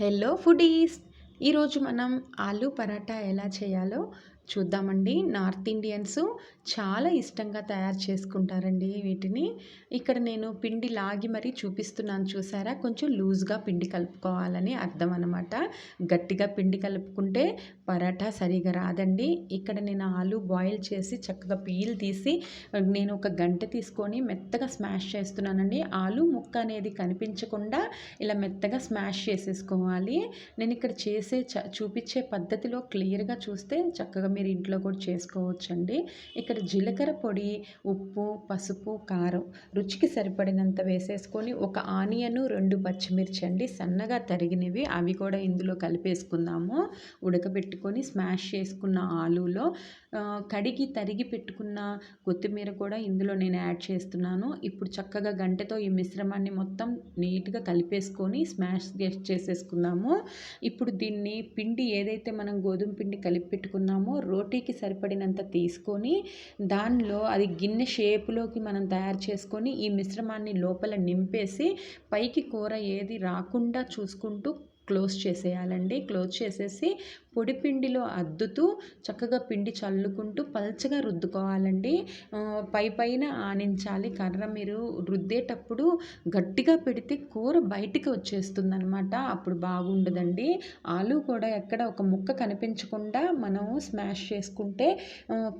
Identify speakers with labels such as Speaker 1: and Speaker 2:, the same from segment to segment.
Speaker 1: Hello foodies. ఈరోజు మనం ఆలూ పరాటా ఎలా చేయాలో చూద్దామండి. నార్త్ ఇండియన్స్ చాలా ఇష్టంగా తయారు చేసుకుంటారండి వీటిని. ఇక్కడ నేను పిండి లాగి మరీ చూపిస్తున్నాను చూసారా? కొంచెం లూజ్గా పిండి కలుపుకోవాలని అర్థం అనమాట గట్టిగా పిండి కలుపుకుంటే పరాటా సరిగా రాదండి. ఇక్కడ నేను ఆలు బాయిల్ చేసి చక్కగా పీల్ తీసి నేను ఒక గంట తీసుకొని మెత్తగా స్మాష్ చేస్తున్నానండి. ఆలు ముక్క అనేది కనిపించకుండా ఇలా మెత్తగా స్మాష్ చేసేసుకోవాలి. నేను ఇక్కడ చేసే చ చూపించే పద్ధతిలో క్లియర్గా చూస్తే చక్కగా మీరు ఇంట్లో కూడా చేసుకోవచ్చండి. ఇక్కడ జీలకర్ర పొడి ఉప్పు పసుపు కారం రుచికి సరిపడినంత వేసేసుకొని ఒక ఆనియను రెండు పచ్చిమిర్చి అండి సన్నగా తరిగినవి. అవి కూడా ఇందులో కలిపేసుకుందాము. ఉడకబెట్టుకొని స్మాష్ చేసుకున్న ఆలూలో కడిగి తరిగి పెట్టుకున్న కొత్తిమీర కూడా ఇందులో నేను యాడ్ చేస్తున్నాను. ఇప్పుడు చక్కగా గంటతో ఈ మిశ్రమాన్ని మొత్తం నీట్గా కలిపేసుకొని స్మాష్ చేసేసుకుందాము. ఇప్పుడు దీన్ని పిండి ఏదైతే మనం గోధుమ పిండి కలిపి పెట్టుకున్నామో రోటీకి సరిపడినంత తీసుకొని దానిలో అది గిన్నె షేపులోకి మనం తయారు చేసుకొని ఈ మిశ్రమాన్ని లోపల నింపేసి పైకి కూర ఏది రాకుండా చూసుకుంటూ క్లోజ్ చేసేయాలండి. క్లోజ్ చేసేసి పొడి పిండిలో అద్దుతూ చక్కగా పిండి చల్లుకుంటూ పల్చగా రుద్దుకోవాలండి. పై పైన ఆనించాలి. కర్ర మీరు రుద్దేటప్పుడు గట్టిగా పెడితే కూర బయటికి వచ్చేస్తుంది అనమాట అప్పుడు బాగుండదండి. ఆలు కూడా ఎక్కడ ఒక ముక్క కనిపించకుండా మనం స్మాష్ చేసుకుంటే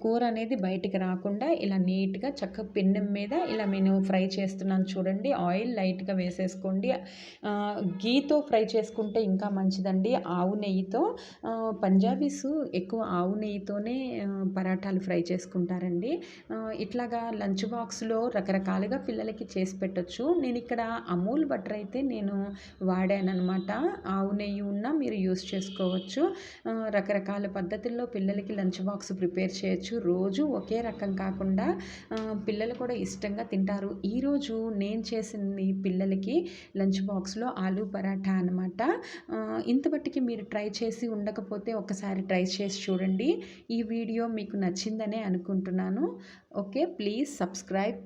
Speaker 1: కూర అనేది బయటికి రాకుండా ఇలా నీట్గా చక్కగా పిండం మీద ఇలా నేను ఫ్రై చేస్తున్నాను చూడండి. ఆయిల్ లైట్గా వేసేసుకోండి. గీతో ఫ్రై చేసుకుంటే ఇంకా మంచిదండి. ఆవు నెయ్యితో పంజాబీస్ ఎక్కువ ఆవు నెయ్యితోనే పరాటాలు ఫ్రై చేసుకుంటారండి. ఇట్లాగా లంచ్ బాక్స్లో రకరకాలుగా పిల్లలకి చేసి పెట్టచ్చు. నేను ఇక్కడ అమూల్ బటర్ అయితే నేను వాడానమాట ఆవు నెయ్యి ఉన్న మీరు యూస్ చేసుకోవచ్చు. రకరకాల పద్ధతుల్లో పిల్లలకి లంచ్ బాక్స్ ప్రిపేర్ చేయొచ్చు. రోజు ఒకే రకం కాకుండా పిల్లలు కూడా ఇష్టంగా తింటారు. ఈరోజు నేను చేసింది పిల్లలకి లంచ్ బాక్స్లో ఆలూ పరాఠా అనమాట ఇంతబట్టికి మీరు ట్రై చేసి ఉండకపోతే ఒకసారి ట్రై చేసి చూడండి. ఈ వీడియో మీకు నచ్చిందనే అనుకుంటున్నాను. Okay please subscribe.